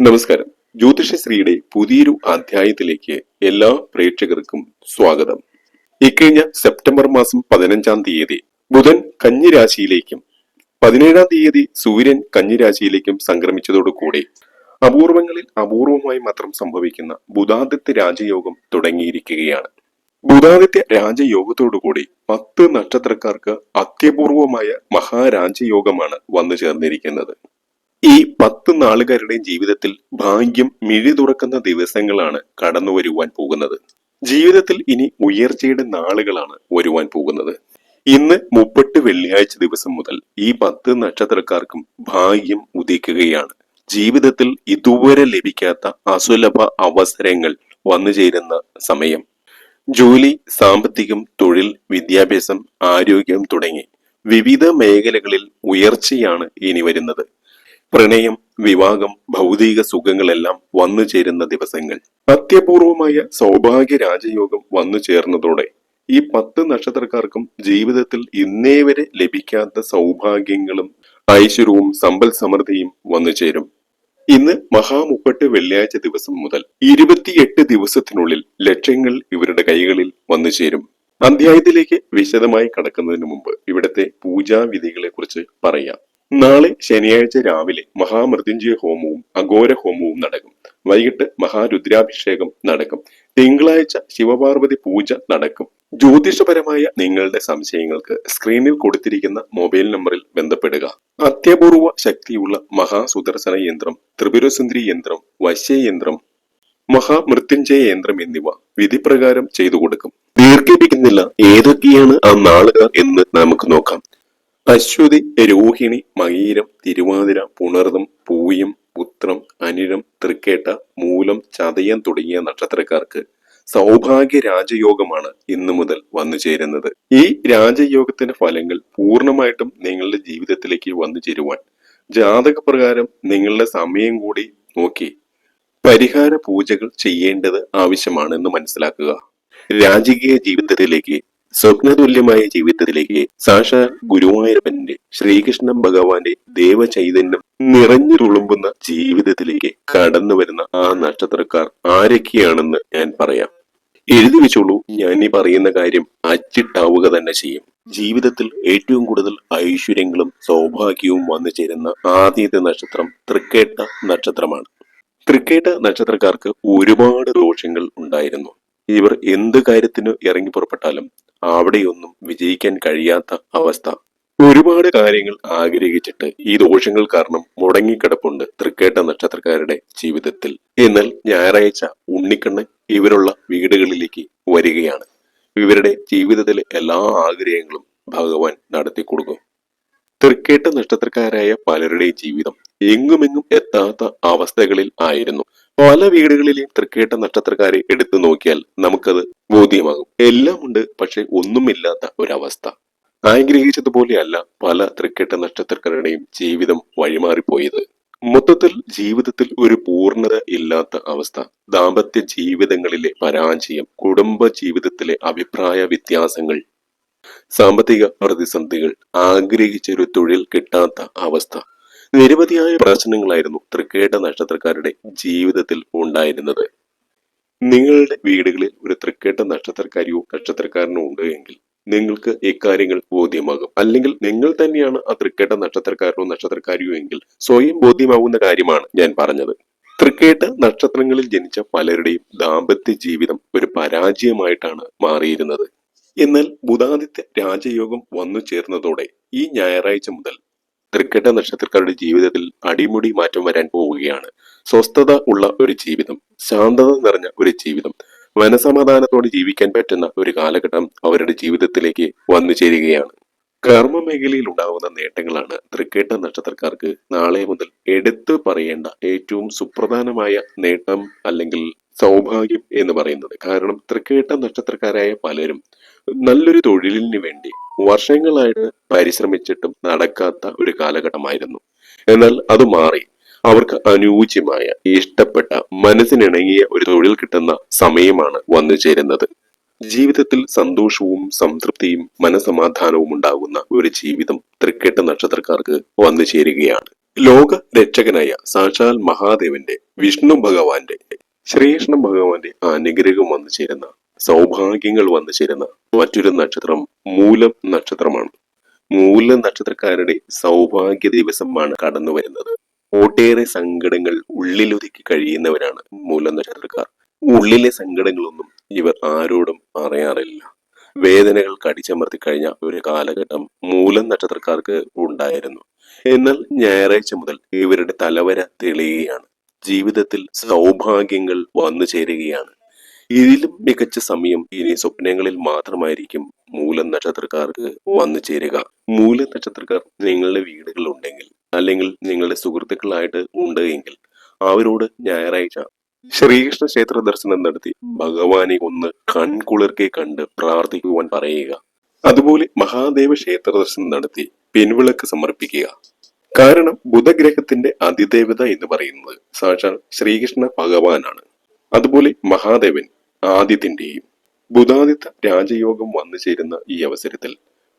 നമസ്കാരം. ജ്യോതിഷശ്രീയുടെ പുതിയൊരു അധ്യായത്തിലേക്ക് എല്ലാ പ്രേക്ഷകർക്കും സ്വാഗതം. ഇക്കഴിഞ്ഞ സെപ്റ്റംബർ മാസം പതിനഞ്ചാം തീയതി ബുധൻ കന്നിരാശിയിലേക്കും പതിനേഴാം തീയതി സൂര്യൻ കന്നിരാശിയിലേക്കും സംക്രമിച്ചതോടുകൂടി അപൂർവങ്ങളിൽ അപൂർവമായി മാത്രം സംഭവിക്കുന്ന ബുധാദിത്യ രാജയോഗം തുടങ്ങിയിരിക്കുകയാണ്. ബുധാദിത്യ രാജയോഗത്തോടുകൂടി പത്ത് നക്ഷത്രക്കാർക്ക് അത്യപൂർവമായ മഹാരാജയോഗമാണ് വന്നു ചേർന്നിരിക്കുന്നത്. ഈ പത്ത് നാളുകാരുടെയും ജീവിതത്തിൽ ഭാഗ്യം മിഴി തുറക്കുന്ന ദിവസങ്ങളാണ് കടന്നു വരുവാൻ പോകുന്നത്. ജീവിതത്തിൽ ഇനി ഉയർച്ചയുടെ നാളുകളാണ് വരുവാൻ പോകുന്നത്. ഇന്ന് മുപ്പട്ട് വെള്ളിയാഴ്ച ദിവസം മുതൽ ഈ പത്ത് നക്ഷത്രക്കാർക്കും ഭാഗ്യം ഉദിക്കുകയാണ്. ജീവിതത്തിൽ ഇതുവരെ ലഭിക്കാത്ത അസുലഭ അവസരങ്ങൾ വന്നു ചേരുന്ന സമയം. ജോലി സാമ്പത്തികം തൊഴിൽ വിദ്യാഭ്യാസം ആരോഗ്യം തുടങ്ങി വിവിധ മേഖലകളിൽ ഉയർച്ചയാണ് ഇനി വരുന്നത്. പ്രണയം വിവാഹം ഭൗതിക സുഖങ്ങളെല്ലാം വന്നു ചേരുന്ന ദിവസങ്ങൾ. അത്യപൂർവമായ സൗഭാഗ്യ രാജയോഗം വന്നു ചേർന്നതോടെ ഈ പത്ത് നക്ഷത്രക്കാർക്കും ജീവിതത്തിൽ ഇന്നേ വരെ ലഭിക്കാത്ത സൗഭാഗ്യങ്ങളും ഐശ്വര്യവും സമ്പൽ സമൃദ്ധിയും വന്നു ചേരും. ഇന്ന് മഹാമുപ്പട്ട് വെള്ളിയാഴ്ച ദിവസം മുതൽ ഇരുപത്തിയെട്ട് ദിവസത്തിനുള്ളിൽ ലക്ഷ്യങ്ങൾ ഇവരുടെ കൈകളിൽ വന്നു ചേരും. അധ്യായത്തിലേക്ക് വിശദമായി കടക്കുന്നതിന് മുമ്പ് ഇവിടുത്തെ പൂജാവിധികളെ കുറിച്ച് പറയാം. നാളെ ശനിയാഴ്ച രാവിലെ മഹാമൃത്യുഞ്ജയ ഹോമവും അഘോര ഹോമവും നടക്കും. വൈകിട്ട് മഹാരുദ്രാഭിഷേകം നടക്കും. തിങ്കളാഴ്ച ശിവപാർവതി പൂജ നടക്കും. ജ്യോതിഷപരമായ നിങ്ങളുടെ സംശയങ്ങൾക്ക് സ്ക്രീനിൽ കൊടുത്തിരിക്കുന്ന മൊബൈൽ നമ്പറിൽ ബന്ധപ്പെടുക. അത്യപൂർവ ശക്തിയുള്ള മഹാസുദർശന യന്ത്രം ത്രിപുരസുന്ദരി യന്ത്രം വശ്യയന്ത്രം മഹാമൃത്യുഞ്ജയ യന്ത്രം എന്നിവ വിധിപ്രകാരം ചെയ്തു കൊടുക്കും. ദീർഘിപ്പിക്കുന്നില്ല ഏതൊക്കെയാണ് ആ നാളുകൾ എന്ന് നമുക്ക് നോക്കാം. അശ്വതി രോഹിണി മകീരം തിരുവാതിര പുണർദം പൂയം പുത്രം അനിഴം തൃക്കേട്ട മൂലം ചതയം തുടങ്ങിയ നക്ഷത്രക്കാർക്ക് സൗഭാഗ്യ രാജയോഗമാണ് ഇന്നു മുതൽ വന്നു ചേരുന്നത്. ഈ രാജയോഗത്തിന്റെ ഫലങ്ങൾ പൂർണമായിട്ടും നിങ്ങളുടെ ജീവിതത്തിലേക്ക് വന്നു ചേരുവാൻ ജാതക പ്രകാരം നിങ്ങളുടെ സമയം കൂടി നോക്കി പരിഹാര പൂജകൾ ചെയ്യേണ്ടത് ആവശ്യമാണെന്ന് മനസ്സിലാക്കുക. രാജകീയ ജീവിതത്തിലേക്ക് സ്വപ്നതുല്യമായ ജീവിതത്തിലേക്ക് സാക്ഷാൽ ഗുരുവായൂരപ്പന്റെ ശ്രീകൃഷ്ണ ഭഗവാന്റെ ദേവചൈതന്യം നിറഞ്ഞു തുളുമ്പുന്ന ജീവിതത്തിലേക്ക് കടന്നു വരുന്ന ആ നക്ഷത്രക്കാർ ആരൊക്കെയാണെന്ന് ഞാൻ പറയാം. എഴുതി വെച്ചോളൂ ഞാൻ ഈ പറയുന്ന കാര്യം അച്ചിട്ടാവുക തന്നെ ചെയ്യും. ജീവിതത്തിൽ ഏറ്റവും കൂടുതൽ ഐശ്വര്യങ്ങളും സൗഭാഗ്യവും വന്നു ചേരുന്ന ആദ്യത്തെ നക്ഷത്രം തൃക്കേട്ട നക്ഷത്രമാണ്. തൃക്കേട്ട നക്ഷത്രക്കാർക്ക് ഒരുപാട് ദോഷങ്ങൾ ഉണ്ടായിരുന്നു. ഇവർ എന്ത് കാര്യത്തിന് ഇറങ്ങി പുറപ്പെട്ടാലും അവിടെയൊന്നും വിജയിക്കാൻ കഴിയാത്ത അവസ്ഥ. ഒരുപാട് കാര്യങ്ങൾ ആഗ്രഹിച്ചിട്ട് ഈ ദോഷങ്ങൾ കാരണം മുടങ്ങിക്കിടപ്പുണ്ട് തൃക്കേട്ട നക്ഷത്രക്കാരുടെ ജീവിതത്തിൽ. എന്നാൽ ഞായറാഴ്ച ഉണ്ണിക്കണ്ണൻ ഇവരുള്ള വീടുകളിലേക്ക് വരികയാണ്. ഇവരുടെ ജീവിതത്തിലെ എല്ലാ ആഗ്രഹങ്ങളും ഭഗവാൻ നടത്തി കൊടുക്കും തൃക്കേട്ട നക്ഷത്രക്കാരായ പലരുടെയും ജീവിതം എങ്ങുമെങ്ങും എത്താത്ത അവസ്ഥകളിൽ ആയിരുന്നു. പല വീടുകളിലെയും തൃക്കേട്ട നക്ഷത്രക്കാരെ എടുത്തു നോക്കിയാൽ നമുക്കത് ബോധ്യമാകും. എല്ലാം ഉണ്ട് പക്ഷെ ഒന്നുമില്ലാത്ത ഒരവസ്ഥ. ആഗ്രഹിച്ചതുപോലെയല്ല പല തൃക്കേട്ട നക്ഷത്രക്കാരുടെയും ജീവിതം വഴിമാറിപ്പോയത്. മൊത്തത്തിൽ ജീവിതത്തിൽ ഒരു പൂർണത ഇല്ലാത്ത അവസ്ഥ. ദാമ്പത്യ ജീവിതങ്ങളിലെ പരാജയം കുടുംബ ജീവിതത്തിലെ അഭിപ്രായ വ്യത്യാസങ്ങൾ സാമ്പത്തിക പ്രതിസന്ധികൾ ആഗ്രഹിച്ചൊരു തൊഴിൽ കിട്ടാത്ത അവസ്ഥ. നിരവധിയായ പ്രശ്നങ്ങളായിരുന്നു തൃക്കേട്ട നക്ഷത്രക്കാരുടെ ജീവിതത്തിൽ ഉണ്ടായിരുന്നത്. നിങ്ങളുടെ വീടുകളിൽ ഒരു തൃക്കേട്ട നക്ഷത്രക്കാരിയോ നക്ഷത്രക്കാരനോ ഉണ്ട് എങ്കിൽ നിങ്ങൾക്ക് ഇക്കാര്യങ്ങൾ ബോധ്യമാകും. അല്ലെങ്കിൽ നിങ്ങൾ തന്നെയാണ് ആ തൃക്കേട്ട നക്ഷത്രക്കാരനോ നക്ഷത്രക്കാരിയോ എങ്കിൽ സ്വയം ബോധ്യമാകുന്ന കാര്യമാണ് ഞാൻ പറഞ്ഞത്. തൃക്കേട്ട നക്ഷത്രങ്ങളിൽ ജനിച്ച പലരുടെയും ദാമ്പത്യ ജീവിതം ഒരു പരാജയമായിട്ടാണ് മാറിയിരുന്നത്. എന്നാൽ ബുധാദിത്യ രാജയോഗം വന്നു ചേർന്നതോടെ ഈ ഞായറാഴ്ച മുതൽ തൃക്കേട്ട നക്ഷത്രക്കാരുടെ ജീവിതത്തിൽ അടിമുടി മാറ്റം വരാൻ പോവുകയാണ്. സ്വസ്ഥത ഉള്ള ഒരു ജീവിതം ശാന്തത നിറഞ്ഞ ഒരു ജീവിതം മനസമാധാനത്തോടെ ജീവിക്കാൻ പറ്റുന്ന ഒരു കാലഘട്ടം അവരുടെ ജീവിതത്തിലേക്ക് വന്നു ചേരുകയാണ്. കർമ്മ മേഖലയിൽ ഉണ്ടാകുന്ന നേട്ടങ്ങളാണ് തൃക്കേട്ട നക്ഷത്രക്കാർക്ക് നാളെ മുതൽ എടുത്തു പറയേണ്ട ഏറ്റവും സുപ്രധാനമായ നേട്ടം അല്ലെങ്കിൽ സൗഭാഗ്യം എന്ന് പറയുന്നത്. കാരണം തൃക്കേട്ട നക്ഷത്രക്കാരായ പലരും നല്ലൊരു തൊഴിലിന് വേണ്ടി വർഷങ്ങളായിട്ട് പരിശ്രമിച്ചിട്ടും നടക്കാത്ത ഒരു കാലഘട്ടമായിരുന്നു. എന്നാൽ അത് മാറി. അവർക്ക് അനുയോജ്യമായ ഇഷ്ടപ്പെട്ട മനസ്സിനിണങ്ങിയ ഒരു തൊഴിൽ കിട്ടുന്ന സമയമാണ് വന്നു ചേരുന്നത്. ജീവിതത്തിൽ സന്തോഷവും സംതൃപ്തിയും മനസമാധാനവും ഉണ്ടാകുന്ന ഒരു ജീവിതം തൃക്കെട്ട് നക്ഷത്രക്കാർക്ക് വന്നു ചേരുകയാണ്. ലോക രക്ഷകനായ സാക്ഷാൽ മഹാദേവന്റെ വിഷ്ണു ഭഗവാന്റെ ശ്രീകൃഷ്ണ ഭഗവാന്റെ അനുഗ്രഹം വന്നു ചേരുന്ന സൗഭാഗ്യങ്ങൾ വന്നു ചേരുന്ന മറ്റൊരു നക്ഷത്രം മൂലം നക്ഷത്രമാണ്. മൂല നക്ഷത്രക്കാരുടെ സൗഭാഗ്യ ദിവസമാണ് കടന്നു വരുന്നത്. ഒട്ടേറെ സങ്കടങ്ങൾ ഉള്ളിലൊതുക്കി കഴിയുന്നവരാണ് മൂല നക്ഷത്രക്കാർ. ഉള്ളിലെ സങ്കടങ്ങളൊന്നും ഇവർ ആരോടും പറയാറില്ല. വേദനകൾ കടിച്ചമർത്തി കഴിഞ്ഞ ഒരു കാലഘട്ടം മൂലം നക്ഷത്രക്കാർക്ക് ഉണ്ടായിരുന്നു. എന്നാൽ ഞായറാഴ്ച മുതൽ ഇവരുടെ തലവര തെളിയുകയാണ്. ജീവിതത്തിൽ സൗഭാഗ്യങ്ങൾ വന്നു ചേരുകയാണ് ഇതിലും മികച്ച സമയം ഇനി സ്വപ്നങ്ങളിൽ മാത്രമായിരിക്കും. മൂല നക്ഷത്രക്കാർക്ക് വന്നു ചേരുക. മൂല നക്ഷത്രക്കാർ നിങ്ങളുടെ വീടുകൾ ഉണ്ടെങ്കിൽ അല്ലെങ്കിൽ നിങ്ങളുടെ സുഹൃത്തുക്കളായിട്ട് ഉണ്ട് എങ്കിൽ അവരോട് ഞായറാഴ്ച ശ്രീകൃഷ്ണ ക്ഷേത്ര ദർശനം നടത്തി ഭഗവാനെ ഒന്ന് കൺകുളിർക്കെ കണ്ട് പ്രാർത്ഥിക്കുവാൻ പറയുക. അതുപോലെ മഹാദേവ ക്ഷേത്ര ദർശനം നടത്തി പിൻവിളക്ക് സമർപ്പിക്കുക. കാരണം ബുധഗ്രഹത്തിന്റെ അതിദേവത എന്ന് പറയുന്നത് സാക്ഷാൽ ശ്രീകൃഷ്ണ ഭഗവാനാണ്. അതുപോലെ മഹാദേവൻ ആദിത്യന്റെയും ബുധാദിത്യ രാജയോഗം വന്നു ചേരുന്ന ഈ അവസരത്തിൽ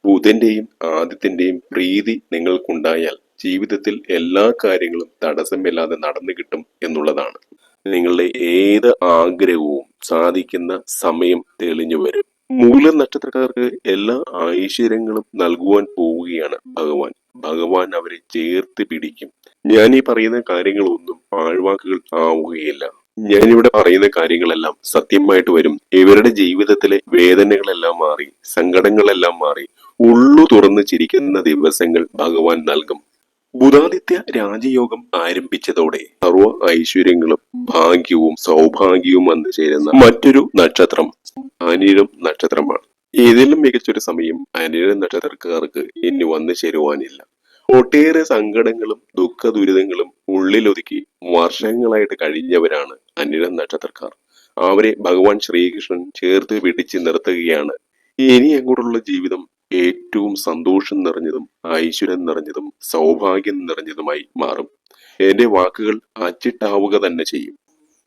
ബുധന്റെയും ആദിത്യന്റെയും പ്രീതി നിങ്ങൾക്കുണ്ടായാൽ ജീവിതത്തിൽ എല്ലാ കാര്യങ്ങളും തടസ്സമില്ലാതെ നടന്നു കിട്ടും എന്നുള്ളതാണ്. നിങ്ങളുടെ ഏത് ആഗ്രഹവും സാധിക്കുന്ന സമയം തെളിഞ്ഞു വരും. മൂല നക്ഷത്രക്കാർക്ക് എല്ലാ ഐശ്വര്യങ്ങളും നൽകുവാൻ പോവുകയാണ് ഭഗവാൻ. ഭഗവാൻ അവരെ ചേർത്ത് പിടിക്കും. ഞാൻ ഈ പറയുന്ന കാര്യങ്ങളൊന്നും ആഴ്വാക്കുകൾ ആവുകയില്ല. ഞാനിവിടെ പറയുന്ന കാര്യങ്ങളെല്ലാം സത്യമായിട്ട് വരും. ഇവരുടെ ജീവിതത്തിലെ വേദനകളെല്ലാം മാറി സങ്കടങ്ങളെല്ലാം മാറി ഉള്ളു തുറന്ന് ചിരിക്കുന്ന ദിവസങ്ങൾ ഭഗവാൻ നൽകും. ബുധാദിത്യ രാജയോഗം ആരംഭിച്ചതോടെ സർവ ഐശ്വര്യങ്ങളും ഭാഗ്യവും സൗഭാഗ്യവും വന്നു ചേരുന്ന മറ്റൊരു നക്ഷത്രം അനിഴം നക്ഷത്രമാണ്. ഇതിലും മികച്ചൊരു സമയം അനിഴം നക്ഷത്രക്കാർക്ക് ഇനി വന്നു ചേരുവാനില്ല. ഒട്ടേറെ സങ്കടങ്ങളും ദുഃഖ ദുരിതങ്ങളും ഉള്ളിലൊതുക്കി വർഷങ്ങളായിട്ട് കഴിഞ്ഞവരാണ് അനിഴം നക്ഷത്രക്കാർ. അവരെ ഭഗവാൻ ശ്രീകൃഷ്ണൻ ചേർത്ത് പിടിച്ച് നിർത്തുകയാണ്. ഇനി അങ്ങോട്ടുള്ള ജീവിതം? ഏറ്റവും സന്തോഷം നിറഞ്ഞതും ഐശ്വര്യം നിറഞ്ഞതും സൗഭാഗ്യം നിറഞ്ഞതുമായി മാറും. എന്റെ വാക്കുകൾ അച്ചിട്ടാവുക തന്നെ ചെയ്യും.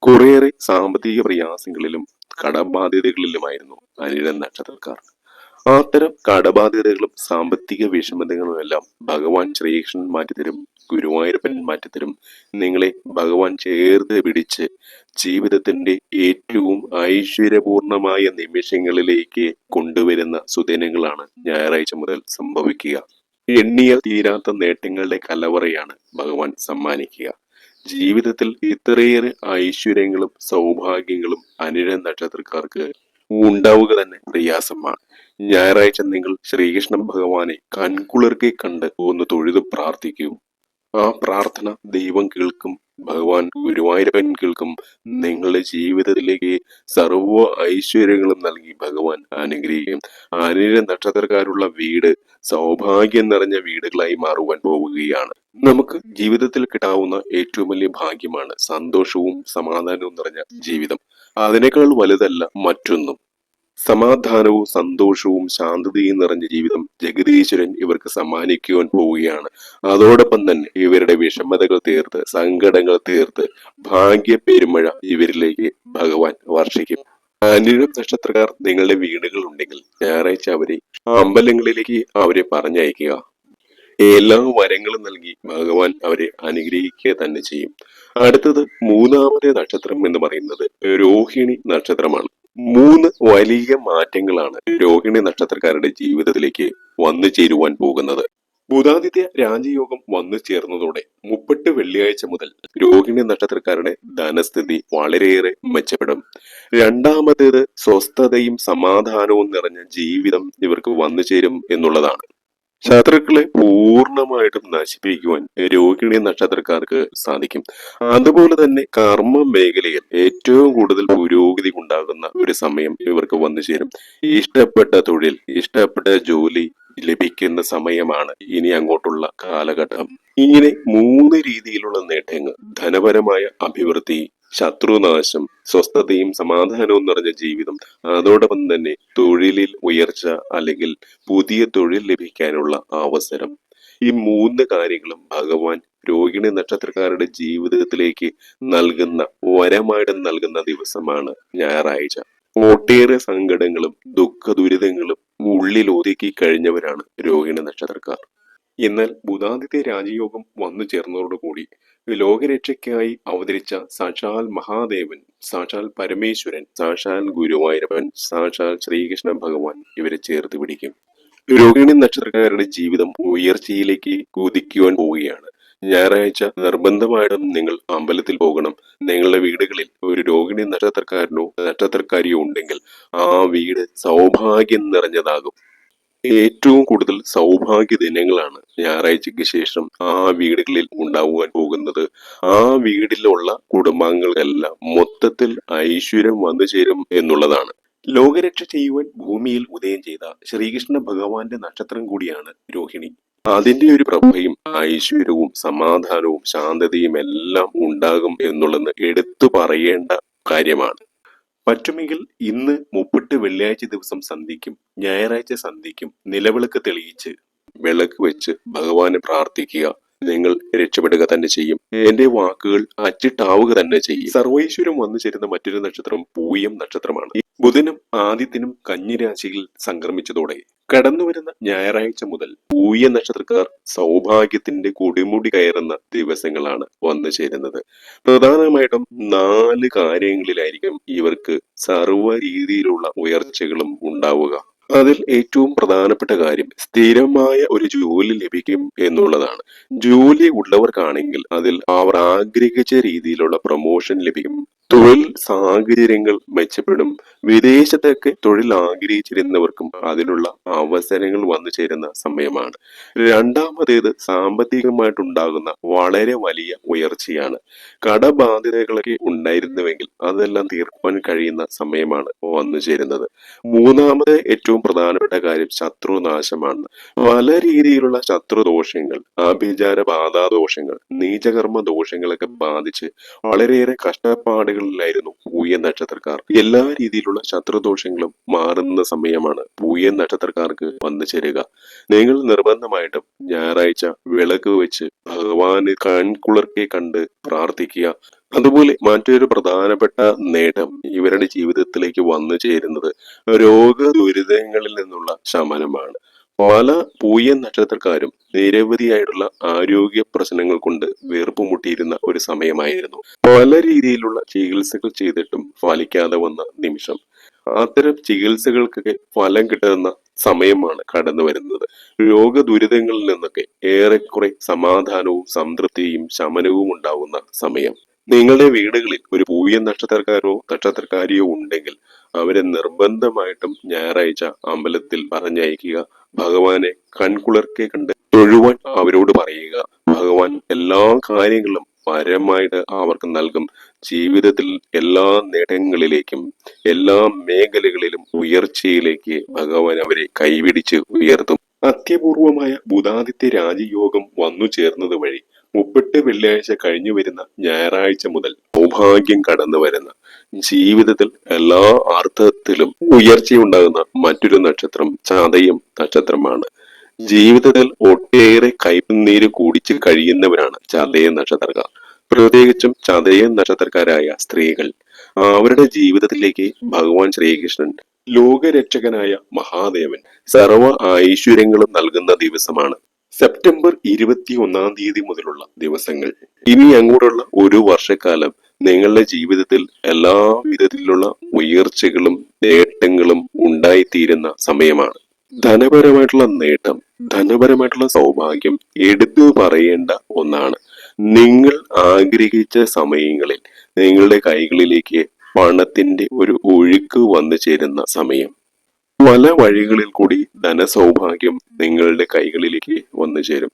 കുറേയേറെ സാമ്പത്തിക പ്രയാസങ്ങളിലും കടബാധ്യതകളിലുമായിരുന്നു അനിഴൻ നക്ഷത്രക്കാർ. അത്തരം കടബാധ്യതകളും സാമ്പത്തിക വിഷമതകളും എല്ലാം ഭഗവാൻ ശ്രീകൃഷ്ണൻ മാറ്റിത്തരും. ഗുരുവായൂരപ്പൻ മാറ്റിത്തരും നിങ്ങളെ ഭഗവാൻ ചേർത്ത് പിടിച്ച് ജീവിതത്തിന്റെ ഏറ്റവും ഐശ്വര്യപൂർണമായ നിമിഷങ്ങളിലേക്ക് കൊണ്ടുവരുന്ന സുദിനങ്ങളാണ് ഞായറാഴ്ച മുതൽ സംഭവിക്കുക. എണ്ണിയ തീരാത്ത നേട്ടങ്ങളുടെ കലവറയാണ് ഭഗവാൻ സമ്മാനിക്കുക. ജീവിതത്തിൽ ഇത്രയേറെ ഐശ്വര്യങ്ങളും സൗഭാഗ്യങ്ങളും അനിഴ നക്ഷത്രക്കാർക്ക് ഉണ്ടാവുക തന്നെ പ്രയാസമാണ്. ഞായറാഴ്ച നിങ്ങൾ ശ്രീകൃഷ്ണ ഭഗവാനെ കൺകുളിർക്കെ കണ്ട് ഒന്ന് തൊഴുത് പ്രാർത്ഥിക്കൂ. ആ പ്രാർത്ഥന ദൈവം കേൾക്കും. ഭഗവാൻ ഗുരുവായൂരപ്പൻ കേൾക്കും. നിങ്ങളുടെ ജീവിതത്തിലേക്ക് സർവ ഐശ്വര്യങ്ങളും നൽകി ഭഗവാൻ അനുഗ്രഹിക്കും. അനിഴ നക്ഷത്രക്കാരുള്ള വീട് സൗഭാഗ്യം നിറഞ്ഞ വീടുകളായി മാറുവാൻ പോവുകയാണ്. നമുക്ക് ജീവിതത്തിൽ കിട്ടാവുന്ന ഏറ്റവും വലിയ ഭാഗ്യമാണ് സന്തോഷവും സമാധാനവും നിറഞ്ഞ ജീവിതം. അതിനേക്കാൾ വലുതല്ല മറ്റൊന്നും. സമാധാനവും സന്തോഷവും ശാന്തതയും നിറഞ്ഞ ജീവിതം ജഗദീശ്വരൻ ഇവർക്ക് സമ്മാനിക്കുവാൻ പോവുകയാണ്. അതോടൊപ്പം തന്നെ ഇവരുടെ വിഷമതകൾ തീർത്ത് സങ്കടങ്ങൾ തീർത്ത് ഭാഗ്യ പെരുമഴ ഇവരിലേക്ക് ഭഗവാൻ വർഷിക്കും. അനിഴം നക്ഷത്രക്കാർ നിങ്ങളുടെ വീടുകൾ ഉണ്ടെങ്കിൽ ഞായറാഴ്ച അവരെ അമ്പലങ്ങളിലേക്ക് അവരെ പറഞ്ഞയക്കുക. എല്ലാ വരങ്ങളും നൽകി ഭഗവാൻ അവരെ അനുഗ്രഹിക്കുക തന്നെ ചെയ്യും. അടുത്തത് മൂന്നാമത്തെ നക്ഷത്രം എന്ന് പറയുന്നത് രോഹിണി നക്ഷത്രമാണ്. മൂന്ന് വലിയ മാറ്റങ്ങളാണ് രോഹിണി നക്ഷത്രക്കാരുടെ ജീവിതത്തിലേക്ക് വന്നു ചേരുവാൻ പോകുന്നത്. ബുധാദിത്യ രാജയോഗം വന്നു ചേർന്നതോടെ മുപ്പട്ട് വെള്ളിയാഴ്ച മുതൽ രോഹിണി നക്ഷത്രക്കാരുടെ ധനസ്ഥിതി വളരെയേറെ മെച്ചപ്പെടും. രണ്ടാമത്തേത് സ്വസ്ഥതയും സമാധാനവും നിറഞ്ഞ ജീവിതം ഇവർക്ക് വന്നു ചേരും എന്നുള്ളതാണ്. ശത്രുക്കളെ പൂർണമായിട്ടും നശിപ്പിക്കുവാൻ രോഹിണി നക്ഷത്രക്കാർക്ക് സാധിക്കും. അതുപോലെ തന്നെ കർമ്മ മേഖലയിൽ ഏറ്റവും കൂടുതൽ പുരോഗതി ഉണ്ടാകുന്ന ഒരു സമയം ഇവർക്ക് വന്നു ചേരും. ഇഷ്ടപ്പെട്ട തൊഴിൽ ഇഷ്ടപ്പെട്ട ജോലി ലഭിക്കുന്ന സമയമാണ് ഇനി അങ്ങോട്ടുള്ള കാലഘട്ടം. ഇങ്ങനെ മൂന്ന് രീതിയിലുള്ള നേട്ടങ്ങൾ ധനപരമായ അഭിവൃദ്ധി ശത്രുനാശം സ്വസ്ഥതയും സമാധാനവും നിറഞ്ഞ ജീവിതം. അതോടൊപ്പം തന്നെ തൊഴിലിൽ ഉയർച്ച അല്ലെങ്കിൽ പുതിയ തൊഴിൽ ലഭിക്കാനുള്ള അവസരം. ഈ മൂന്ന് കാര്യങ്ങളും ഭഗവാൻ രോഹിണി നക്ഷത്രക്കാരുടെ ജീവിതത്തിലേക്ക് നൽകുന്ന വരമായിട്ട് നൽകുന്ന ദിവസമാണ് ഞായറാഴ്ച. ഒട്ടേറെ സങ്കടങ്ങളും ദുഃഖ ദുരിതങ്ങളും ഉള്ളിൽ ഒതുക്കി കഴിഞ്ഞവരാണ് രോഹിണി നക്ഷത്രക്കാർ. എന്നാൽ ബുധാദിത്യ രാജയോഗം വന്നു ചേർന്നതോടുകൂടി ലോകരക്ഷയ്ക്കായി അവതരിച്ച സാക്ഷാൽ മഹാദേവൻ സാക്ഷാൽ പരമേശ്വരൻ സാക്ഷാൽ ഗുരുവായൂരപ്പൻ സാക്ഷാൽ ശ്രീകൃഷ്ണ ഭഗവാൻ ഇവരെ ചേർത്ത് പിടിക്കും. രോഹിണി നക്ഷത്രക്കാരുടെ ജീവിതം ഉയർച്ചയിലേക്ക് കുതിക്കുവാൻ പോവുകയാണ്. ഞായറാഴ്ച നിർബന്ധമായിട്ടും നിങ്ങൾ അമ്പലത്തിൽ പോകണം. നിങ്ങളുടെ വീടുകളിൽ ഒരു രോഹിണി നക്ഷത്രക്കാരനോ നക്ഷത്രക്കാരിയോ ഉണ്ടെങ്കിൽ ആ വീട് സൗഭാഗ്യം നിറഞ്ഞതാകും. ഏറ്റവും കൂടുതൽ സൗഭാഗ്യ ദിനങ്ങളാണ് ഞായറാഴ്ചയ്ക്ക് ശേഷം ആ വീടുകളിൽ ഉണ്ടാവുവാൻ പോകുന്നത്. ആ വീടിലുള്ള കുടുംബാംഗങ്ങൾക്കെല്ലാം മൊത്തത്തിൽ ഐശ്വര്യം വന്നു ചേരും എന്നുള്ളതാണ്. ലോകരക്ഷ ചെയ്യുവാൻ ഭൂമിയിൽ ഉദയം ചെയ്ത ശ്രീകൃഷ്ണ ഭഗവാന്റെ നക്ഷത്രം കൂടിയാണ് രോഹിണി. അതിന്റെ ഒരു പ്രഭയും ഐശ്വര്യവും സമാധാനവും ശാന്തതയും എല്ലാം ഉണ്ടാകും എന്നുള്ളത് എടുത്തു പറയേണ്ട കാര്യമാണ്. പറ്റുമെങ്കിൽ ഇന്ന് മുപ്പിട്ട് വെള്ളിയാഴ്ച ദിവസം സന്ധിക്കും ഞായറാഴ്ച സന്ധിക്കും നിലവിളക്ക് തെളിയിച്ച്. വിളക്ക് വെച്ച് ഭഗവാനെ പ്രാർത്ഥിക്കുക. നിങ്ങൾ രക്ഷപ്പെടുക തന്നെ ചെയ്യും. എന്റെ വാക്കുകൾ അച്ചിട്ടാവുക തന്നെ ചെയ്യും. സർവൈശ്വരം വന്നു ചേരുന്ന മറ്റൊരു നക്ഷത്രം പൂയം നക്ഷത്രമാണ്. ബുധനും ആദിത്യനും കഞ്ഞിരാശിയിൽ സംക്രമിച്ചതോടെ കടന്നുവരുന്ന ഞായറാഴ്ച മുതൽ പൂയ നക്ഷത്രക്കാർ സൗഭാഗ്യത്തിന്റെ കൊടിമുടി കയറുന്ന ദിവസങ്ങളാണ് വന്നു ചേരുന്നത്. പ്രധാനമായിട്ടും നാല് കാര്യങ്ങളിലായിരിക്കും ഇവർക്ക് സർവ രീതിയിലുള്ള ഉയർച്ചകളും ഉണ്ടാവുക. അതിൽ ഏറ്റവും പ്രധാനപ്പെട്ട കാര്യം സ്ഥിരമായ ഒരു ജോലി ലഭിക്കും എന്നുള്ളതാണ്. ജോലി ഉള്ളവർക്കാണെങ്കിൽ അതിൽ അവർ ആഗ്രഹിച്ച രീതിയിലുള്ള പ്രൊമോഷൻ ലഭിക്കും. തൊഴിൽ സാഹചര്യങ്ങൾ മെച്ചപ്പെടും. വിദേശത്തൊക്കെ തൊഴിൽ ആഗ്രഹിച്ചിരുന്നവർക്കും അതിനുള്ള അവസരങ്ങൾ വന്നു ചേരുന്ന സമയമാണ്. രണ്ടാമതേത് സാമ്പത്തികമായിട്ടുണ്ടാകുന്ന വളരെ വലിയ ഉയർച്ചയാണ്. കടബാധ്യതകളൊക്കെ ഉണ്ടായിരുന്നുവെങ്കിൽ അതെല്ലാം തീർക്കുവാൻ കഴിയുന്ന സമയമാണ് വന്നു ചേരുന്നത്. മൂന്നാമത് ഏറ്റവും പ്രധാനപ്പെട്ട കാര്യം ശത്രുനാശമാണ്. പല രീതിയിലുള്ള ശത്രുദോഷങ്ങൾ ആഭിചാര ബാധാദോഷങ്ങൾ നീചകർമ്മ ദോഷങ്ങളൊക്കെ ബാധിച്ച് വളരെയേറെ കഷ്ടപ്പാടുകളിലായിരുന്നു പൂയ നക്ഷത്രക്കാർ. എല്ലാ രീതിയിലുള്ള ശത്രുദോഷങ്ങളും മാറുന്ന സമയമാണ് പൂയ നക്ഷത്രക്കാർക്ക് വന്നു ചേരുക. നിങ്ങൾ നിർബന്ധമായിട്ടും ഞായറാഴ്ച വിളക്ക് വെച്ച് ഭഗവാന് കൺകുളിർക്കെ കണ്ട് പ്രാർത്ഥിക്കുക. അതുപോലെ മറ്റൊരു പ്രധാനപ്പെട്ട നേട്ടം ഇവരുടെ ജീവിതത്തിലേക്ക് വന്നു ചേരുന്നത് രോഗ ദുരിതങ്ങളിൽ നിന്നുള്ള ശമനമാണ്. പല പൂയ നക്ഷത്രക്കാരും നിരവധിയായിട്ടുള്ള ആരോഗ്യ പ്രശ്നങ്ങൾ കൊണ്ട് വീർപ്പുമുട്ടിയിരുന്ന ഒരു സമയമായിരുന്നു. പല രീതിയിലുള്ള ചികിത്സകൾ ചെയ്തിട്ടും ഫലിക്കാതെ വന്ന നിമിഷം അത്തരം ചികിത്സകൾക്കൊക്കെ ഫലം കിട്ടുന്ന സമയമാണ് കടന്നു വരുന്നത്. രോഗ ദുരിതങ്ങളിൽ നിന്നൊക്കെ ഏറെക്കുറെ സമാധാനവും സംതൃപ്തിയും ശമനവും ഉണ്ടാവുന്ന സമയം. നിങ്ങളുടെ വീടുകളിൽ ഒരു പൂയ നക്ഷത്രക്കാരോ നക്ഷത്രക്കാരിയോ ഉണ്ടെങ്കിൽ അവരെ നിർബന്ധമായിട്ടും ഞായറാഴ്ച അമ്പലത്തിൽ പറഞ്ഞയക്കുക. ഭഗവാനെ കൺകുളിർക്കെ കണ്ട് തൊഴുവാൻ അവരോട് പറയുക. ഭഗവാൻ എല്ലാ കാര്യങ്ങളും പരമായിട്ട് അവർക്ക് നൽകും. ജീവിതത്തിൽ എല്ലാ നേട്ടങ്ങളിലേക്കും എല്ലാ മേഖലകളിലും ഉയർച്ചയിലേക്ക് ഭഗവാൻ അവരെ കൈവിടിച്ച് ഉയർത്തും. അത്യപൂർവമായ ബുധാദിത്യ രാജയോഗം വന്നു ചേർന്നത് വഴി മുപ്പെട്ട് വെള്ളിയാഴ്ച കഴിഞ്ഞു വരുന്ന ഞായറാഴ്ച മുതൽ സൗഭാഗ്യം കടന്നു വരുന്ന ജീവിതത്തിൽ എല്ലാ അർത്ഥത്തിലും ഉയർച്ചയുണ്ടാകുന്ന മറ്റൊരു നക്ഷത്രം ചതയം നക്ഷത്രമാണ്. ജീവിതത്തിൽ ഒട്ടേറെ കൈപ്പുനീര് കുടിച്ച് കഴിയുന്നവരാണ് ചതയ നക്ഷത്രക്കാർ. പ്രത്യേകിച്ചും ചതയ നക്ഷത്രക്കാരായ സ്ത്രീകൾ. അവരുടെ ജീവിതത്തിലേക്ക് ഭഗവാൻ ശ്രീകൃഷ്ണൻ ലോകരക്ഷകനായ മഹാദേവൻ സർവ ഐശ്വര്യങ്ങളും നൽകുന്ന ദിവസമാണ്. സെപ്റ്റംബർ ഇരുപത്തി ഒന്നാം തീയതി മുതലുള്ള ദിവസങ്ങൾ. ഇനി അങ്ങോട്ടുള്ള ഒരു വർഷക്കാലം നിങ്ങളുടെ ജീവിതത്തിൽ എല്ലാ വിധത്തിലുള്ള ഉയർച്ചകളും നേട്ടങ്ങളും ഉണ്ടായിത്തീരുന്ന സമയമാണ്. ധനപരമായിട്ടുള്ള നേട്ടം ധനപരമായിട്ടുള്ള സൗഭാഗ്യം എടുത്തു പറയേണ്ട ഒന്നാണ്. നിങ്ങൾ ആഗ്രഹിച്ച സമയങ്ങളിൽ നിങ്ങളുടെ കൈകളിലേക്ക് പണത്തിന്റെ ഒരു ഒഴുക്ക് വന്നു ചേരുന്ന സമയം. പല വഴികളിൽ കൂടി ധനസൗഭാഗ്യം നിങ്ങളുടെ കൈകളിലേക്ക് വന്നു ചേരും.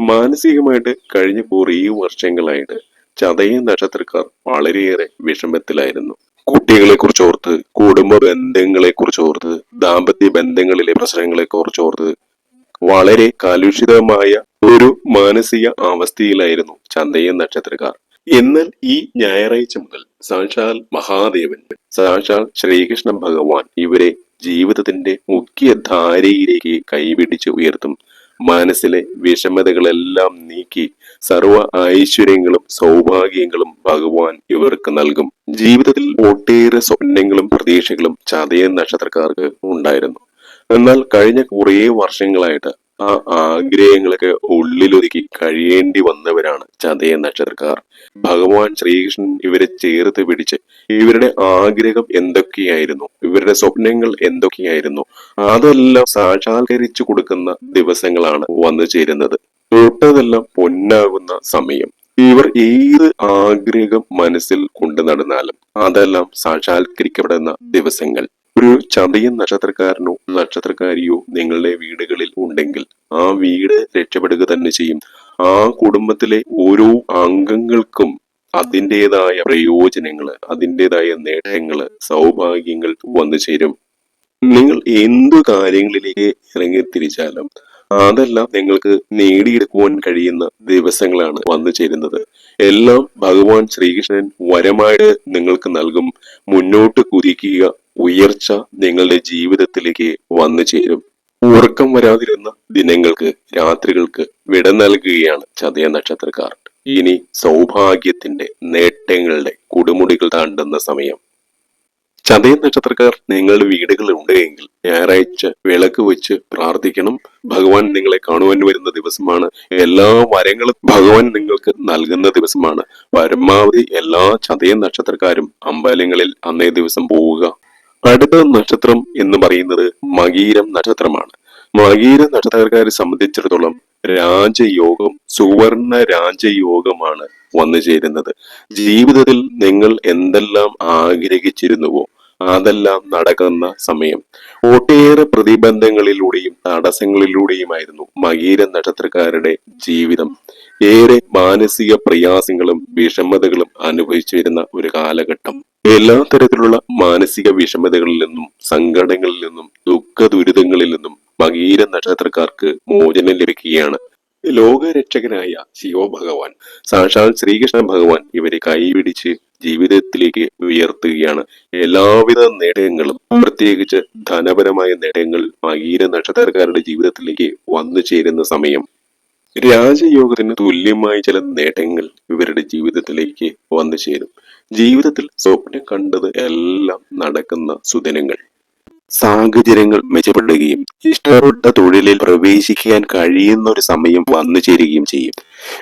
മാനസികമായിട്ട് കഴിഞ്ഞ കുറേ വർഷങ്ങളായിട്ട് ചതയ നക്ഷത്രക്കാർ വളരെയേറെ വിഷമത്തിലായിരുന്നു. കുട്ടികളെ കുറിച്ച് ഓർത്ത് കുടുംബ ബന്ധങ്ങളെ കുറിച്ച് ഓർത്ത് ദാമ്പത്യ ബന്ധങ്ങളിലെ പ്രശ്നങ്ങളെ കുറിച്ച് ഓർത്ത് വളരെ കലുഷിതമായ ഒരു മാനസിക അവസ്ഥയിലായിരുന്നു ചന്തയ നക്ഷത്രക്കാർ. എന്നാൽ ഈ ഞായറാഴ്ച മുതൽ സാക്ഷാൽ മഹാദേവൻ സാക്ഷാൽ ശ്രീകൃഷ്ണ ഭഗവാൻ ഇവരെ ജീവിതത്തിന്റെ മുഖ്യ ധാരയിലേക്ക് കൈപിടിച്ച് ഉയർത്തും. മനസ്സിലെ വിഷമതകളെല്ലാം നീക്കി സർവ ഐശ്വര്യങ്ങളും സൗഭാഗ്യങ്ങളും ഭഗവാൻ ഇവർക്ക് നൽകും. ജീവിതത്തിൽ ഒട്ടേറെ സ്വപ്നങ്ങളും പ്രതീക്ഷകളും ചതയ നക്ഷത്രക്കാർക്ക് ഉണ്ടായിരുന്നു. എന്നാൽ കഴിഞ്ഞ കുറേ വർഷങ്ങളായിട്ട് ആ ആഗ്രഹങ്ങളൊക്കെ ഉള്ളിലൊതുക്കി കഴിയേണ്ടി വന്നവരാണ് ചതയ നക്ഷത്രക്കാർ. ഭഗവാൻ ശ്രീകൃഷ്ണൻ ഇവരെ ചേർത്ത് പിടിച്ച് ഇവരുടെ ആഗ്രഹം എന്തൊക്കെയായിരുന്നു? ഇവരുടെ സ്വപ്നങ്ങൾ എന്തൊക്കെയായിരുന്നു? അതെല്ലാം സാക്ഷാത്കരിച്ചു കൊടുക്കുന്ന ദിവസങ്ങളാണ് വന്നു ചേരുന്നത്. തൊട്ടതെല്ലാം പൊന്നാകുന്ന സമയം. ഇവർ ഏത് ആഗ്രഹം മനസ്സിൽ കൊണ്ടു നടന്നാലും അതെല്ലാം സാക്ഷാത്കരിക്കപ്പെടുന്ന ദിവസങ്ങൾ. ഒരു ചതയൻ നക്ഷത്രക്കാരനോ നക്ഷത്രക്കാരിയോ നിങ്ങളുടെ വീടുകളിൽ ഉണ്ടെങ്കിൽ ആ വീട് രക്ഷപ്പെടുക തന്നെ ചെയ്യും. ആ കുടുംബത്തിലെ ഓരോ അംഗങ്ങൾക്കും അതിന്റെതായ പ്രയോജനങ്ങൾ അതിന്റെതായ നേട്ടങ്ങൾ സൗഭാഗ്യങ്ങൾ വന്നു ചേരും നിങ്ങൾ എന്തു കാര്യങ്ങളിലേക്ക് ഇറങ്ങി തിരിച്ചാലും അതെല്ലാം നിങ്ങൾക്ക് നേടിയെടുക്കുവാൻ കഴിയുന്ന ദിവസങ്ങളാണ് വന്നു ചേരുന്നത്. എല്ലാം ഭഗവാൻ ശ്രീകൃഷ്ണൻ വരമായിട്ട് നിങ്ങൾക്ക് നൽകും. മുന്നോട്ട് കുതിക്കുക ഉയർച്ച നിങ്ങളുടെ ജീവിതത്തിലേക്ക് വന്നു ചേരും. ഉറക്കം വരാതിരുന്ന ദിനങ്ങൾക്ക് രാത്രികൾക്ക് വിട നൽകുകയാണ് ചതയ നക്ഷത്രക്കാർ. ഇനി സൗഭാഗ്യത്തിന്റെ നേട്ടങ്ങളുടെ കൊടുമുടികൾ താണ്ടുന്ന സമയം. ചതയ നക്ഷത്രക്കാർ നിങ്ങളുടെ വീടുകളിൽ ഉണ്ടെങ്കിൽ ഞായറാഴ്ച വിളക്ക് വെച്ച് പ്രാർത്ഥിക്കണം. ഭഗവാൻ നിങ്ങളെ കാണുവാൻ വരുന്ന ദിവസമാണ്. എല്ലാ വരങ്ങളും ഭഗവാൻ നിങ്ങൾക്ക് നൽകുന്ന ദിവസമാണ്. പരമാവധി എല്ലാ ചതയ നക്ഷത്രക്കാരും അമ്പലങ്ങളിൽ അന്നേ ദിവസം പോവുക. അടുത്ത നക്ഷത്രം എന്ന് പറയുന്നത് മകീരം നക്ഷത്രമാണ്. മകീര നക്ഷത്രക്കാരെ സംബന്ധിച്ചിടത്തോളം രാജയോഗം സുവർണ രാജയോഗമാണ് വന്നു ചേരുന്നത് ജീവിതത്തിൽ നിങ്ങൾ എന്തെല്ലാം ആഗ്രഹിച്ചിരുന്നുവോ അതെല്ലാം നടക്കുന്ന സമയം. ഒട്ടേറെ പ്രതിബന്ധങ്ങളിലൂടെയും തടസ്സങ്ങളിലൂടെയുമായിരുന്നു മകീര നക്ഷത്രക്കാരുടെ ജീവിതം. ഏറെ മാനസിക പ്രയാസങ്ങളും വിഷമതകളും അനുഭവിച്ചു വരുന്ന ഒരു കാലഘട്ടം. എല്ലാ തരത്തിലുള്ള മാനസിക വിഷമതകളിൽ നിന്നും സങ്കടങ്ങളിൽ നിന്നും ദുഃഖ ദുരിതങ്ങളിൽ നിന്നും മകീര നക്ഷത്രക്കാർക്ക് മോചനം ലഭിക്കുകയാണ്. ലോകരക്ഷകനായ ശിവഭഗവാൻ സാക്ഷാൽ ശ്രീകൃഷ്ണ ഭഗവാൻ ഇവരെ കൈപിടിച്ച് ജീവിതത്തിലേക്ക് ഉയർത്തുകയാണ്. എല്ലാവിധ നേടയങ്ങളും പ്രത്യേകിച്ച് ധനപരമായ നേടയങ്ങൾ മകീര നക്ഷത്രക്കാരുടെ ജീവിതത്തിലേക്ക് വന്നു ചേരുന്ന സമയം. രാജയോഗത്തിന് തുല്യമായ ചില നേട്ടങ്ങൾ ഇവരുടെ ജീവിതത്തിലേക്ക് വന്നു ചേരും. ജീവിതത്തിൽ സ്വപ്നം കണ്ടത് എല്ലാം നടക്കുന്ന സുദിനങ്ങൾ. സാഹചര്യങ്ങൾ മെച്ചപ്പെടുകയും ഇഷ്ടപ്പെട്ട തൊഴിലിൽ പ്രവേശിക്കാൻ കഴിയുന്ന ഒരു സമയം വന്നു ചേരുകയും ചെയ്യും.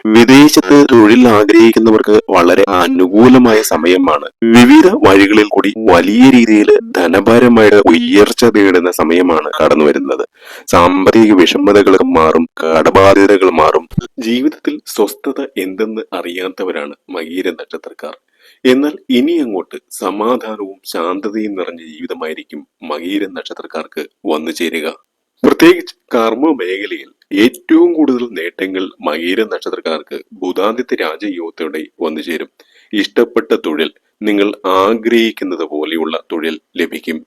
വിദേശത്ത് തൊഴിൽ ആഗ്രഹിക്കുന്നവർക്ക് വളരെ അനുകൂലമായ സമയമാണ്. വിവിധ വഴികളിൽ കൂടി വലിയ രീതിയിൽ ധനപരമായ ഉയർച്ച നേടുന്ന സമയമാണ് കടന്നു വരുന്നത് സാമ്പത്തിക വിഷമതകൾ മാറും കടബാധ്യതകൾ മാറും. ജീവിതത്തിൽ സ്വസ്ഥത എന്തെന്ന് അറിയാത്തവരാണ് മകീര നക്ഷത്രക്കാർ. എന്നാൽ ഇനി അങ്ങോട്ട് സമാധാനവും ശാന്തതയും നിറഞ്ഞ ജീവിതമായിരിക്കും മകീര നക്ഷത്രക്കാർക്ക് വന്നു ചേരുക പ്രത്യേകിച്ച് കർമ്മ മേഖലയിൽ ഏറ്റവും കൂടുതൽ നേട്ടങ്ങൾ മകീര നക്ഷത്രക്കാർക്ക് ബുധാദിത്യ രാജയോഗത്തോടെ വന്നു ചേരും. ഇഷ്ടപ്പെട്ട തൊഴിൽ നിങ്ങൾ ആഗ്രഹിക്കുന്നത് പോലെയുള്ള തൊഴിൽ ലഭിക്കും.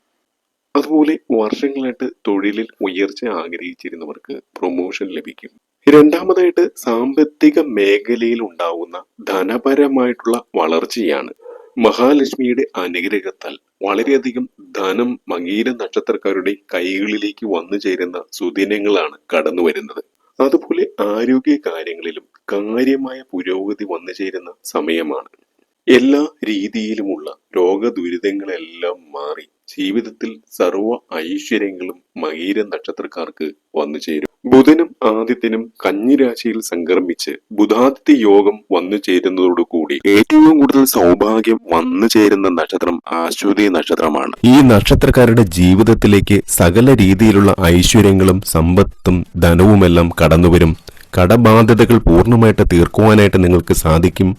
അതുപോലെ വർഷങ്ങളായിട്ട് തൊഴിലിൽ ഉയർച്ച ആഗ്രഹിച്ചിരുന്നവർക്ക് പ്രൊമോഷൻ ലഭിക്കും. രണ്ടാമതായിട്ട് സാമ്പത്തിക മേഖലയിൽ ഉണ്ടാവുന്ന ധനപരമായിട്ടുള്ള വളർച്ചയാണ് മഹാലക്ഷ്മിയുടെ അനുഗ്രഹത്താൽ വളരെയധികം ധനം മകീര നക്ഷത്രക്കാരുടെ കൈകളിലേക്ക് വന്നു ചേരുന്ന സുദിനങ്ങളാണ് കടന്നു വരുന്നത്. അതുപോലെ ആരോഗ്യ കാര്യങ്ങളിലും കാര്യമായ പുരോഗതി വന്നു ചേരുന്ന സമയമാണ്. എല്ലാ രീതിയിലുമുള്ള രോഗദുരിതങ്ങളെല്ലാം മാറി ജീവിതത്തിൽ സർവ ഐശ്വര്യങ്ങളും മകീര നക്ഷത്രക്കാർക്ക് വന്നു ചേരും. ബുധനും ആദിത്യനും കന്നിരാശിയിൽ സംക്രമിച്ച് ബുധാദിത്യ യോഗം വന്നു ചേരുന്നതോടുകൂടി ഏറ്റവും കൂടുതൽ സൗഭാഗ്യം വന്നു ചേരുന്ന നക്ഷത്രം ആശ്വതി നക്ഷത്രമാണ്. ഈ നക്ഷത്രക്കാരുടെ ജീവിതത്തിലേക്ക് സകല രീതിയിലുള്ള ഐശ്വര്യങ്ങളും സമ്പത്തും ധനവുമെല്ലാം കടന്നുവരും. കടബാധ്യതകൾ പൂർണമായിട്ട് തീർക്കുവാനായിട്ട് നിങ്ങൾക്ക് സാധിക്കും.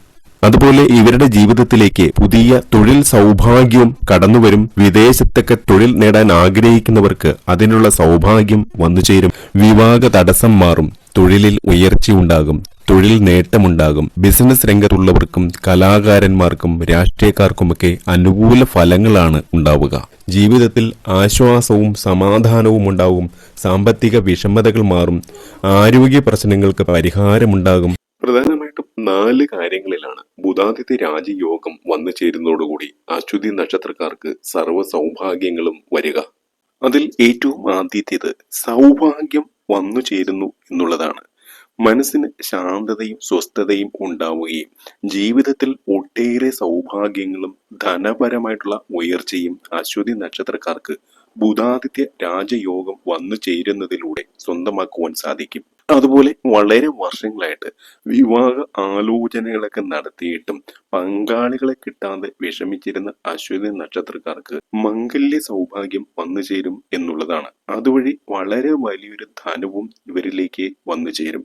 അതുപോലെ ഇവരുടെ ജീവിതത്തിലേക്ക് പുതിയ തൊഴിൽ സൗഭാഗ്യവും കടന്നുവരും. വിദേശത്തൊക്കെ തൊഴിൽ നേടാൻ ആഗ്രഹിക്കുന്നവർക്ക് അതിനുള്ള സൗഭാഗ്യം വന്നുചേരും വിവാഹ തടസ്സം മാറും. തൊഴിലിൽ ഉയർച്ചയുണ്ടാകും തൊഴിൽ നേട്ടമുണ്ടാകും. ബിസിനസ് രംഗത്തുള്ളവർക്കും കലാകാരന്മാർക്കും രാഷ്ട്രീയക്കാർക്കുമൊക്കെ അനുകൂല ഫലങ്ങളാണ് ഉണ്ടാവുക. ജീവിതത്തിൽ ആശ്വാസവും സമാധാനവും ഉണ്ടാവും. സാമ്പത്തിക വിഷമതകൾ മാറും. ആരോഗ്യ പ്രശ്നങ്ങൾക്ക് പരിഹാരമുണ്ടാകും. നാല് കാര്യങ്ങളിലാണ് ബുധാതിഥി രാജയോഗം വന്നു ചേരുന്നതോടുകൂടി അശ്വതി നക്ഷത്രക്കാർക്ക് സർവ സൗഭാഗ്യങ്ങളും വരിക. അതിൽ ഏറ്റവും ആദ്യത്തേത് സൗഭാഗ്യം വന്നു ചേരുന്നു എന്നുള്ളതാണ്. മനസ്സിന് ശാന്തതയും സ്വസ്ഥതയും ഉണ്ടാവുകയും ജീവിതത്തിൽ ഒട്ടേറെ സൗഭാഗ്യങ്ങളും ധനപരമായിട്ടുള്ള ഉയർച്ചയും അശ്വതി നക്ഷത്രക്കാർക്ക് ബുധാദിത്യ രാജയോഗം വന്നു ചേരുന്നതിലൂടെ സ്വന്തമാക്കുവാൻ സാധിക്കും. അതുപോലെ വളരെ വർഷങ്ങളായിട്ട് വിവാഹ ആലോചനകളൊക്കെ നടത്തിയിട്ടും പങ്കാളികളെ കിട്ടാതെ വിഷമിച്ചിരുന്ന അശ്വതി നക്ഷത്രക്കാർക്ക് മംഗല്യ സൗഭാഗ്യം വന്നു ചേരും എന്നുള്ളതാണ്. അതുവഴി വളരെ വലിയൊരു ധനവും ഇവരിലേക്ക് വന്നു ചേരും.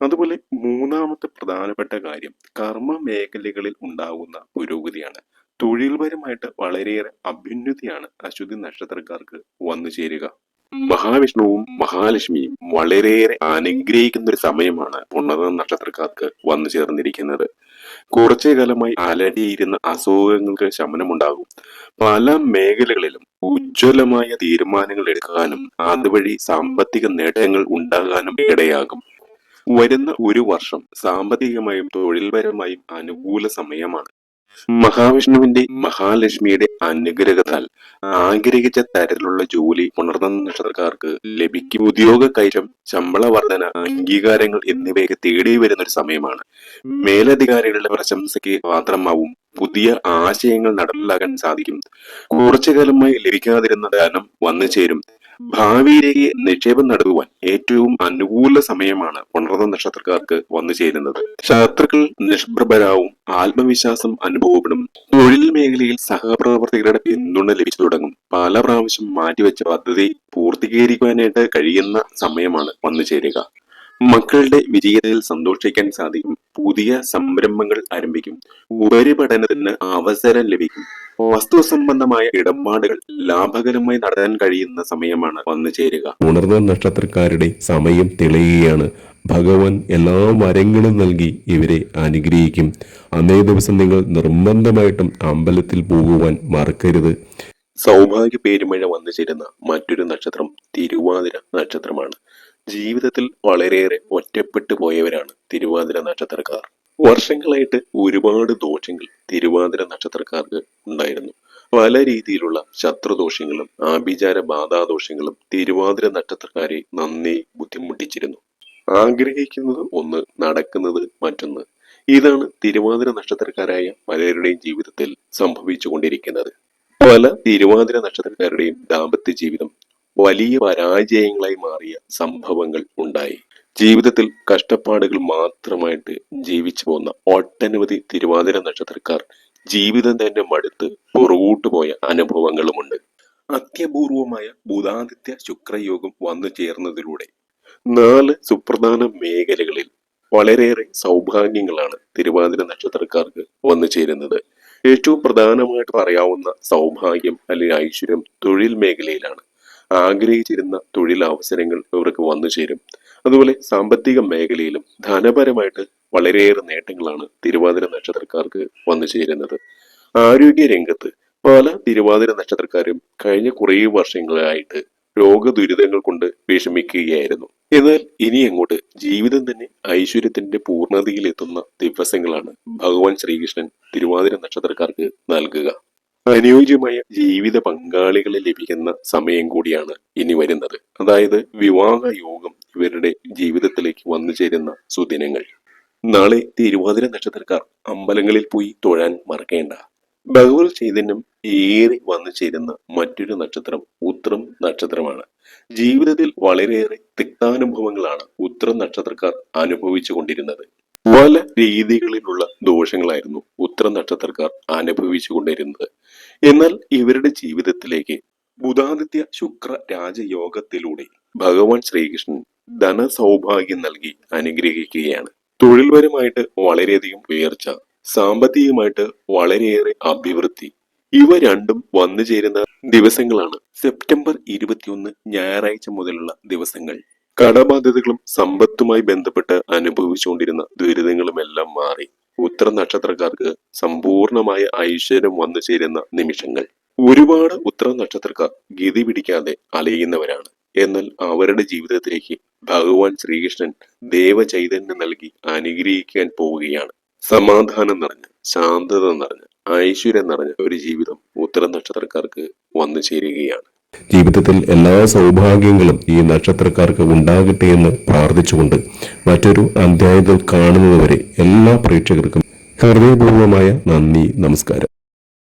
അതുപോലെ മൂന്നാമത്തെ പ്രധാനപ്പെട്ട കാര്യം കർമ്മ മേഖലകളിൽ ഉണ്ടാകുന്ന പുരോഗതിയാണ്. തൊഴിൽപരമായിട്ട് വളരെയേറെ അഭ്യുന്നതിയാണ് അശ്വതി നക്ഷത്രക്കാർക്ക് വന്നു ചേരുക. മഹാവിഷ്ണുവും മഹാലക്ഷ്മിയും വളരെയേറെ അനുഗ്രഹിക്കുന്ന ഒരു സമയമാണ് പുണർന്ന നക്ഷത്രക്കാർക്ക് വന്നു ചേർന്നിരിക്കുന്നത്. കുറച്ചു കാലമായി അലടിയിരുന്ന അസുഖങ്ങൾക്ക് ശമനമുണ്ടാകും. പല മേഖലകളിലും ഉജ്ജ്വലമായ തീരുമാനങ്ങൾ എടുക്കാനും അതുവഴി സാമ്പത്തിക നേട്ടങ്ങൾ ഉണ്ടാകാനും ഇടയാകും. വരുന്ന ഒരു വർഷം സാമ്പത്തികമായും തൊഴിൽപരമായും അനുകൂല സമയമാണ്. മഹാവിഷ്ണുവിന്റെ മഹാലക്ഷ്മിയുടെ അനുഗ്രഹത്താൽ ആഗ്രഹിച്ച തരത്തിലുള്ള ജോലി പുണർന്ന നക്ഷത്രക്കാർക്ക് ലഭിക്കും. ഉദ്യോഗ കയറ്റം ശമ്പള വർധന അംഗീകാരങ്ങൾ എന്നിവയൊക്കെ തേടി വരുന്ന ഒരു സമയമാണ്. മേലധികാരികളുടെ പ്രശംസയ്ക്ക് പാത്രമാവും പുതിയ ആശയങ്ങൾ നടപ്പിലാക്കാൻ സാധിക്കും. കുറച്ചു കാലമായി ലഭിക്കാതിരുന്ന ധനം വന്നു ചേരും ഭാവിയിലേക്ക് നിക്ഷേപം നടത്തുവാൻ ഏറ്റവും അനുകൂല സമയമാണ് പുണർന്ന നക്ഷത്രക്കാർക്ക് വന്നു ചേരുന്നത്. ശത്രുക്കൾ നിഷ്പ്രഭരാവും ആത്മവിശ്വാസം അനുഭവപ്പെടും തൊഴിൽ മേഖലയിൽ സഹപ്രവർത്തകരുടെ പിന്തുണ ലഭിച്ചു തുടങ്ങും. പല പ്രാവശ്യം മാറ്റിവെച്ച പദ്ധതി പൂർത്തീകരിക്കുവാനായിട്ട് കഴിയുന്ന സമയമാണ് വന്നു ചേരുക. മക്കളുടെ വിജയത്തിൽ സന്തോഷിക്കാൻ സാധിക്കും. പുതിയ സംരംഭങ്ങൾ ആരംഭിക്കും. ഉപരിപഠനത്തിന് അവസരം ലഭിക്കും. വസ്തു സംബന്ധമായ ഇടപാടുകൾ ലാഭകരമായി നടത്താൻ കഴിയുന്ന സമയമാണ് വന്നു ചേരുക. ഉണർന്ന നക്ഷത്രക്കാരുടെ സമയം തെളിയുകയാണ്. ഭഗവാൻ എല്ലാ മരങ്ങളും നൽകി ഇവരെ അനുഗ്രഹിക്കും. അന്നേ ദിവസം നിങ്ങൾ നിർബന്ധമായിട്ടും അമ്പലത്തിൽ പോകുവാൻ മറക്കരുത്. സൗഭാഗ്യ പേരുമഴ വന്നു ചേരുന്ന മറ്റൊരു നക്ഷത്രം തിരുവാതിര നക്ഷത്രമാണ്. ജീവിതത്തിൽ വളരെയേറെ ഒറ്റപ്പെട്ടു പോയവരാണ് തിരുവാതിര നക്ഷത്രക്കാർ. വർഷങ്ങളായിട്ട് ഒരുപാട് ദോഷങ്ങൾ തിരുവാതിര നക്ഷത്രക്കാർക്ക് ഉണ്ടായിരുന്നു. പല രീതിയിലുള്ള ശത്രുദോഷങ്ങളും ആഭിചാര ബാധാദോഷങ്ങളും തിരുവാതിര നക്ഷത്രക്കാരെ നന്നേ ബുദ്ധിമുട്ടിച്ചിരുന്നു. ആഗ്രഹിക്കുന്നത് ഒന്ന് നടക്കുന്നത് മറ്റൊന്ന്. ഇതാണ് തിരുവാതിര നക്ഷത്രക്കാരായ പലരുടെയും ജീവിതത്തിൽ സംഭവിച്ചുകൊണ്ടിരിക്കുന്നത്. പല തിരുവാതിര നക്ഷത്രക്കാരുടെയും ദാമ്പത്യ ജീവിതം വലിയ പരാജയങ്ങളായി മാറിയ സംഭവങ്ങൾ ഉണ്ടായി. ജീവിതത്തിൽ കഷ്ടപ്പാടുകൾ മാത്രമായിട്ട് ജീവിച്ചു പോന്ന ഒട്ടനവധി തിരുവാതിര നക്ഷത്രക്കാർ ജീവിതം തന്നെ മടുത്ത് പുറകോട്ട് പോയ അനുഭവങ്ങളുമുണ്ട്. അത്യപൂർവമായ ബുധാദിത്യ ശുക്രയോഗം വന്നു ചേർന്നതിലൂടെ നാല് സുപ്രധാന മേഖലകളിൽ വളരെയേറെ സൗഭാഗ്യങ്ങളാണ് തിരുവാതിര നക്ഷത്രക്കാർക്ക് വന്നു ചേരുന്നത്. ഏറ്റവും പ്രധാനമായിട്ട് പറയാവുന്ന സൗഭാഗ്യം അല്ലെങ്കിൽ ഐശ്വര്യം തൊഴിൽ മേഖലയിലാണ്. ആഗ്രഹിച്ചിരുന്ന തൊഴിലവസരങ്ങൾ ഇവർക്ക് വന്നു ചേരും. അതുപോലെ സാമ്പത്തിക മേഖലയിലും ധനപരമായിട്ട് വളരെയേറെ നേട്ടങ്ങളാണ് തിരുവാതിര നക്ഷത്രക്കാർക്ക് വന്നു ചേരുന്നത്. ആരോഗ്യ രംഗത്ത് പല തിരുവാതിര നക്ഷത്രക്കാരും കഴിഞ്ഞ കുറേ വർഷങ്ങളായിട്ട് രോഗദുരിതങ്ങൾ കൊണ്ട് വിഷമിക്കുകയായിരുന്നു. എന്നാൽ ഇനി അങ്ങോട്ട് ജീവിതം തന്നെ ഐശ്വര്യത്തിന്റെ പൂർണതയിലെത്തുന്ന ദിവസങ്ങളാണ് ഭഗവാൻ ശ്രീകൃഷ്ണൻ തിരുവാതിര നക്ഷത്രക്കാർക്ക് നൽകുക. അനുയോജ്യമായ ജീവിത പങ്കാളികളെ ലഭിക്കുന്ന സമയം കൂടിയാണ് ഇനി വരുന്നത്. അതായത് വിവാഹ യോഗം ഇവരുടെ ജീവിതത്തിലേക്ക് വന്നു ചേരുന്ന സുദിനങ്ങൾ. നാളെ തിരുവാതിര നക്ഷത്രക്കാർ അമ്പലങ്ങളിൽ പോയി തൊഴാൻ മറക്കേണ്ട. ഭഗവത് ചൈതന്യം ഏറെ വന്നു ചേരുന്ന മറ്റൊരു നക്ഷത്രം ഉത്രം നക്ഷത്രമാണ്. ജീവിതത്തിൽ വളരെയേറെ തിക്താനുഭവങ്ങളാണ് ഉത്രം നക്ഷത്രക്കാർ അനുഭവിച്ചു കൊണ്ടിരുന്നത്. പല രീതികളിലുള്ള ദോഷങ്ങളായിരുന്നു ഉത്തര നക്ഷത്രക്കാർ അനുഭവിച്ചു കൊണ്ടിരുന്നത് എന്നാൽ ഇവരുടെ ജീവിതത്തിലേക്ക് ബുധാദിത്യ ശുക്ര രാജയോഗത്തിലൂടെ ഭഗവാൻ ശ്രീകൃഷ്ണൻ ധനസൗഭാഗ്യം നൽകി അനുഗ്രഹിക്കുകയാണ്. തൊഴിൽപരമായിട്ട് വളരെയധികം ഉയർച്ച സാമ്പത്തികമായിട്ട് വളരെയേറെ അഭിവൃദ്ധി ഇവ രണ്ടും വന്നു ചേരുന്ന ദിവസങ്ങളാണ്. സെപ്റ്റംബർ ഇരുപത്തിയൊന്ന് ഞായറാഴ്ച മുതലുള്ള ദിവസങ്ങൾ. കടബാധ്യതകളും സമ്പത്തുമായി ബന്ധപ്പെട്ട് അനുഭവിച്ചുകൊണ്ടിരുന്ന ദുരിതങ്ങളുമെല്ലാം മാറി. ഉത്തര നക്ഷത്രക്കാർക്ക് സമ്പൂർണമായ ഐശ്വര്യം വന്നു ചേരുന്ന നിമിഷങ്ങൾ. ഒരുപാട് ഉത്തര നക്ഷത്രക്കാർ ഗതി പിടിക്കാതെ അലയുന്നവരാണ്. എന്നാൽ അവരുടെ ജീവിതത്തിലേക്ക് ഭഗവാൻ ശ്രീകൃഷ്ണൻ ദേവചൈതന്യം നൽകി അനുഗ്രഹിക്കാൻ പോവുകയാണ്. സമാധാനം നിറഞ്ഞ ശാന്തത നിറഞ്ഞ ഐശ്വര്യം നിറഞ്ഞ ഒരു ജീവിതം ഉത്തര നക്ഷത്രക്കാർക്ക് വന്നു ചേരുകയാണ്. ജീവിതത്തിൽ എല്ലാ സൗഭാഗ്യങ്ങളും ഈ നക്ഷത്രക്കാർക്ക് ഉണ്ടാകട്ടെ എന്ന് പ്രാർത്ഥിച്ചുകൊണ്ട് മറ്റൊരു അധ്യായത്തിൽ കാണുന്നതുവരെ എല്ലാ പ്രേക്ഷകർക്കും ഹൃദയപൂർവമായ നന്ദി നമസ്കാരം.